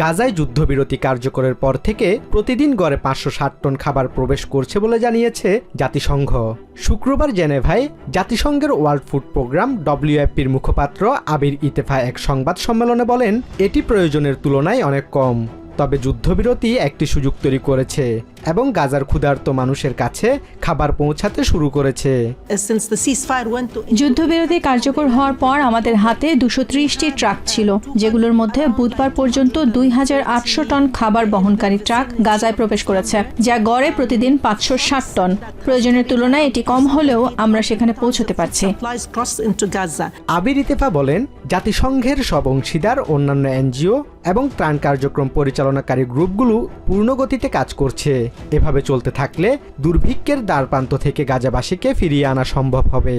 গাজায় যুদ্ধবিরতি কার্যকরের পর থেকে প্রতিদিন গড়ে পাঁচশো ষাট টন খাবার প্রবেশ করছে বলে জানিয়েছে জাতিসংঘ। শুক্রবার জেনেভায় জাতিসংঘের ওয়ার্ল্ড ফুড প্রোগ্রাম ডব্লিউএফপির মুখপাত্র আবির ইতেফা এক সংবাদ সম্মেলনে বলেন, এটি প্রয়োজনের তুলনায় অনেক কম। তবে যুদ্ধবিরতি একটি সুযোগ তৈরি করেছে। এবং গাজার ক্ষুধার্ত মানুষের কাছে খাবার পৌঁছাতে শুরু করেছে। যুদ্ধবিরতি কার্যকর হওয়ার পর আমাদের হাতে দুশো ত্রিশটি ট্রাক ছিল যেগুলোর মধ্যে বুধবার পর্যন্ত দুই হাজার আটশো টন খাবার বহনকারী ট্রাক গাজায় প্রবেশ করেছে যা গড়ে প্রতিদিন পাঁচশো ষাট টন। প্রয়োজনের তুলনায় এটি কম হলেও আমরা সেখানে পৌঁছতে পারছি. আবির ইতেফা বলেন জাতিসংঘের সব অংশীদার অন্যান্য এনজিও এবং ত্রাণ কার্যক্রম পরিচালনাকারী গ্রুপগুলো পূর্ণগতিতে কাজ করছে। এভাবে চলতে থাকলে দুর্ভিক্ষের দ্বারপ্রান্ত থেকে গাজাবাসীকে ফিরিয়ে আনা সম্ভব হবে।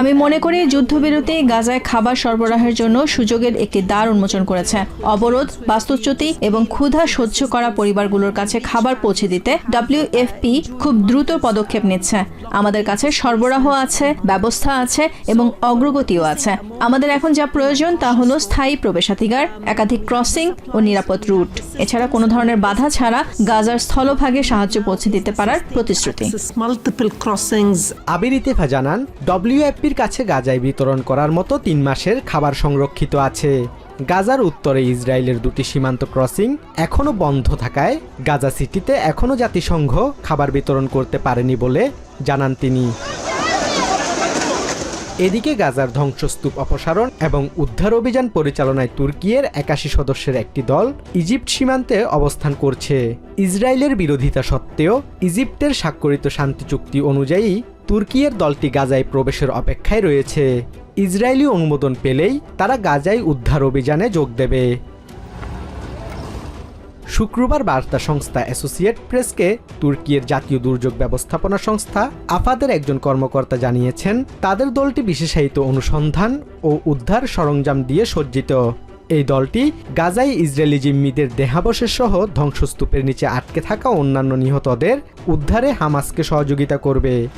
আমি মনে করি যুদ্ধবিরতি গাজায় খাবার সরবরাহের জন্য সুযোগের একটি দ্বার উন্মোচন করেছে। অবরোধ বাস্তুচ্যুতি এবং ক্ষুধা সহ্য করা পরিবারগুলোর কাছে খাবার পৌঁছে দিতে ডব্লিউএফপি খুব দ্রুত পদক্ষেপ নিচ্ছে। আমাদের কাছে সরবরাহ আছে ব্যবস্থা আছে এবং অগ্রগতিও আছে। আমাদের এখন যা প্রয়োজন তা হলো স্থায়ী প্রবেশাধিকার একাধিক ক্রসিং ও নিরাপদ রুট। এছাড়া কোনো ধরনের বাধা ছাড়া গাজার স্থলভাগে সাহায্য পৌঁছে দিতে পারার প্রতিশ্রুতি. আবির ইতেফা জানান ডব্লিউএফপির কাছে গাজায় বিতরণ করার মতো তিন মাসের খাবার সংরক্ষিত আছে। গাজার উত্তরে ইসরায়েলের দুটি সীমান্ত ক্রসিং এখনও বন্ধ থাকায় গাজা সিটিতে এখনও জাতিসংঘ খাবার বিতরণ করতে পারেনি বলে জানান তিনি। এদিকে গাজার ধ্বংসস্তূপ অপসারণ এবং উদ্ধার অভিযান পরিচালনায় তুর্কিয়ের একাশি সদস্যের একটি দল ইজিপ্ট সীমান্তে অবস্থান করছে। ইসরায়েলের বিরোধিতা সত্ত্বেও ইজিপ্টের স্বাক্ষরিত শান্তি চুক্তি অনুযায়ী তুর্কিয়ের দলটি গাজায় প্রবেশের অপেক্ষায় রয়েছে। ইসরায়েলি অনুমোদন পেলেই তারা গাজায় উদ্ধার অভিযানে যোগ দেবে। শুক্রবার বার্তা সংস্থা অ্যাসোসিয়েট প্রেসকে তুর্কিয়ের জাতীয় দুর্যোগ ব্যবস্থাপনা সংস্থা আফাদের একজন কর্মকর্তা জানিয়েছেন, তাদের দলটি বিশেষায়িত অনুসন্ধান ও উদ্ধার সরঞ্জাম দিয়ে সজ্জিত। এই দলটি গাজায় ইসরায়েলি জিম্মিদের দেহাবশেষ সহ ধ্বংসস্তূপের নিচে আটকে থাকা অন্যান্য নিহতদের উদ্ধারে হামাসকে সহযোগিতা করবে।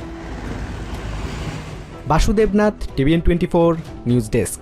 Basudevnath, TVN twenty four, news desk.